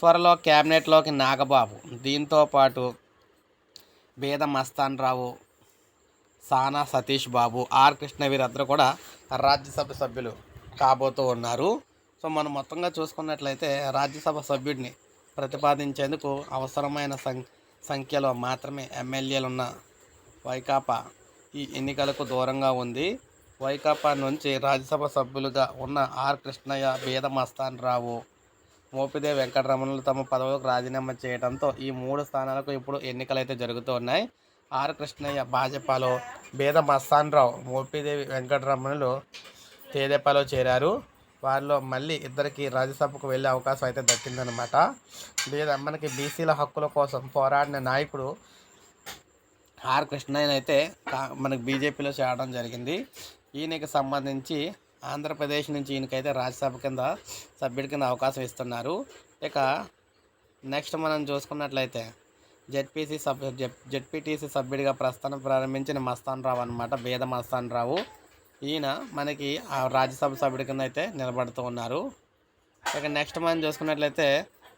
త్వరలో క్యాబినెట్లోకి నాగబాబు. దీంతో పాటు బేద మస్తాన్ రావు సానా సతీష్ బాబు ఆర్ కృష్ణ వీరందరూ కూడా రాజ్యసభ సభ్యులు కాబోతూ ఉన్నారు. సో మనం మొత్తంగా చూసుకున్నట్లయితే రాజ్యసభ సభ్యుడిని ప్రతిపాదించేందుకు అవసరమైన సం సంఖ్యలో మాత్రమే ఎమ్మెల్యేలు ఉన్న వైకాపా ఈ ఎన్నికలకు దూరంగా ఉంది. వైకాపా నుంచి రాజ్యసభ సభ్యులుగా ఉన్న ఆర్ కృష్ణయ్య బీద మస్తాన్ రావు మోపిదే వెంకటరమణులు తమ పదవులకు రాజీనామా చేయడంతో ఈ మూడు స్థానాలకు ఇప్పుడు ఎన్నికలు అయితే జరుగుతూ ఉన్నాయి. ఆర్ కృష్ణయ్య భాజపాలో బేద మస్తాన్ రావు మోపిదేవి వెంకటరమణులు తేదేపాలో చేరారు. వారిలో మళ్ళీ ఇద్దరికి రాజ్యసభకు వెళ్ళే అవకాశం అయితే దక్కిందనమాట లేదా మనకి బీసీల హక్కుల కోసం పోరాడిన నాయకుడు ఆర్ కృష్ణయ్యనైతే అయితే మనకి బీజేపీలో చేరడం జరిగింది. ఈయనకి సంబంధించి ఆంధ్రప్రదేశ్ నుంచి ఈయనకైతే రాజ్యసభ కింద సభ్యుడి కింద అవకాశం ఇస్తున్నారు. ఇక నెక్స్ట్ మనం చూసుకున్నట్లయితే జెడ్పీసీ సబ్ జెడ్పీటీసీ సభ్యుడిగా ప్రస్థానం ప్రారంభించిన మస్తాన్ రావు అనమాట బేద మస్తాన్ రావు ఈయన మనకి ఆ రాజ్యసభ సభ్యుడి కింద అయితే నిలబడుతూ ఉన్నారు. ఇక నెక్స్ట్ మనం చూసుకున్నట్లయితే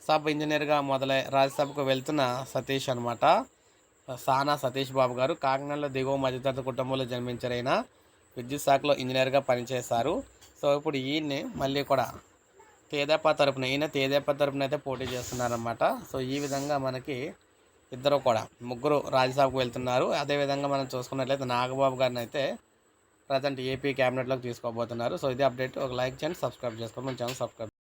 సబ్ ఇంజనీర్గా మొదలై రాజ్యసభకు వెళ్తున్న సతీష్ అనమాట సానా సతీష్ బాబు గారు కాకినాడలో దిగువ మధ్యతరగతి కుటుంబంలో జన్మించారు విద్యుత్ శాఖలో ఇంజనీర్గా పనిచేశారు. సో ఇప్పుడు ఈయన్ని మళ్ళీ కూడా తేదేపా తరపున ఈయన తేదేపా తరపున అయితే పోటీ చేస్తున్నారనమాట సో ఈ విధంగా మనకి ఇద్దరు కూడా ముగ్గురు రాజ్యసభకు వెళ్తున్నారు. అదేవిధంగా మనం చూసుకున్నట్లయితే నాగబాబు గారిని అయితే ప్రజెంట్ ఏపీ క్యాబినెట్లోకి తీసుకోబోతున్నారు. సో ఇది అప్డేట్. ఒక లైక్ చేయండి సబ్స్క్రైబ్ చేసుకోండి. మన ఛానల్ సబ్స్క్రైబ్